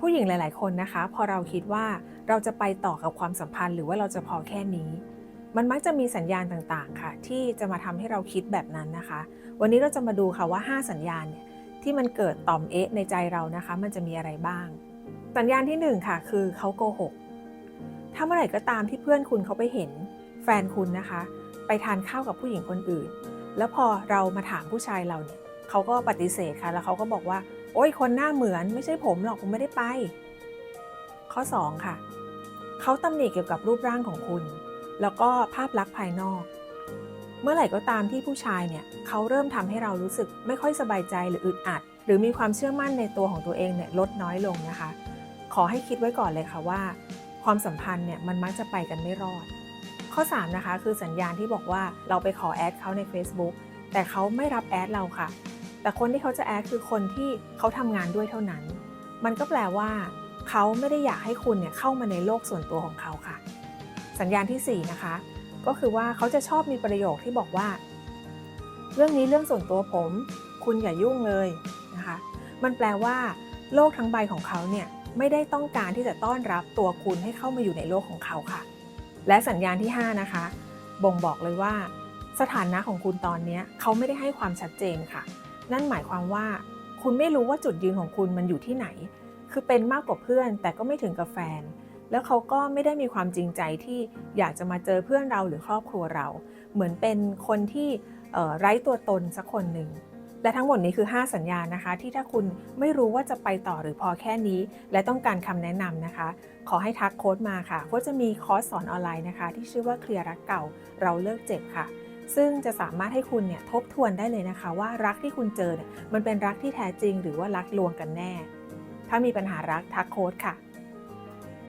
ผู้หญิงหลาย ๆ คนนะคะ พอเราคิดว่าเราจะไปต่อกับความสัมพันธ์ หรือว่าเราจะพอแค่นี้ มันมักจะมีสัญญาณต่าง ๆ ค่ะ ที่จะมาทำให้เราคิดแบบนั้นนะคะ วันนี้เราจะมาดูค่ะว่า 5 สัญญาณเนี่ยที่มันเกิดต่อมเอ๊ะในใจเรานะคะ มันจะมีอะไรบ้าง สัญญาณที่หนึ่งค่ะ คือเขาโกหกถ้าเมื่อไหร่ก็ตามที่เพื่อนคุณเขาไปเห็น แฟนคุณนะคะ ไปทานข้าวกับผู้หญิงคนอื่น แล้วพอเรามาถามผู้ชายเราเนี่ย เขาก็ปฏิเสธค่ะ แล้วเขาก็บอกว่า โอ้ยคนหน้าเหมือนไม่ใช่ผมหรอกผมไม่ได้ไป ข้อ 2 ค่ะ เขาตำหนิเกี่ยวกับรูปร่างของคุณ แล้วก็ภาพลักษณ์ภายนอก เมื่อไหร่ก็ตามที่ผู้ชายเนี่ยเขาเริ่มทำให้เรารู้สึกไม่ค่อยสบายใจหรืออึดอัด หรือมีความเชื่อมั่นในตัวของตัวเองเนี่ยลดน้อยลงนะคะ ขอให้คิดไว้ก่อนเลยค่ะว่า ความสัมพันธ์เนี่ยมันมักจะไปกันไม่รอด ข้อ 3 นะคะ คือสัญญาณที่บอกว่าเราไปขอแอดเขาใน Facebook แต่เขาไม่รับแอดเราค่ะ แต่คนที่เขาจะแอดคือคนที่เขาทำงานด้วยเท่านั้น มันก็แปลว่าเขาไม่ได้อยากให้คุณเนี่ยเข้ามาในโลกส่วนตัวของเขาค่ะ สัญญาณทีสี่ 4 นะคะ ก็คือว่าเขาจะชอบมีประโยคที่บอกว่า เรื่องนี้เรื่องส่วนตัวผม คุณอย่ายุ่งเลยนะคะ มันแปลว่า โลกทั้งใบของเขาเนี่ยไม่ได้ต้องการที่จะต้อนรับตัวคุณให้เข้ามาอยู่ในโลกของเขาค่ะ และสัญญาณที่ 5 นะคะ บ่งบอกเลยว่า สถานะของคุณตอนนี้เขาไม่ได้ให้ความชัดเจนค่ะ นั่นหมายความว่า คุณไม่รู้ว่าจุดยืนของคุณมันอยู่ที่ไหน คือเป็นมากกว่าเพื่อน แต่ก็ไม่ถึงกับแฟน แล้วเขาก็ไม่ได้มีความจริงใจที่อยากจะมาเจอเพื่อนเราหรือครอบครัวเรา เหมือนเป็นคนที่ไร้ตัวตนสักคนหนึ่งและทั้งหมดนี้คือ 5 สัญญาณนะคะ ที่ถ้าคุณไม่รู้ว่าจะไปต่อหรือพอแค่นี้ และต้องการคำแนะนำนะคะ ขอให้ทักโค้ดมาค่ะโค้ดจะมีคอร์สสอนออนไลน์นะคะ ที่ชื่อว่าเคลียร์รักเก่าเราเลิกเจ็บค่ะ ซึ่งจะสามารถให้คุณเนี่ยทบทวนได้เลยนะคะ ว่ารักที่คุณเจอเนี่ยมันเป็นรักที่แท้จริง หรือว่ารักลวงกันแน่ ถ้ามีปัญหารักทักโค้ดค่ะ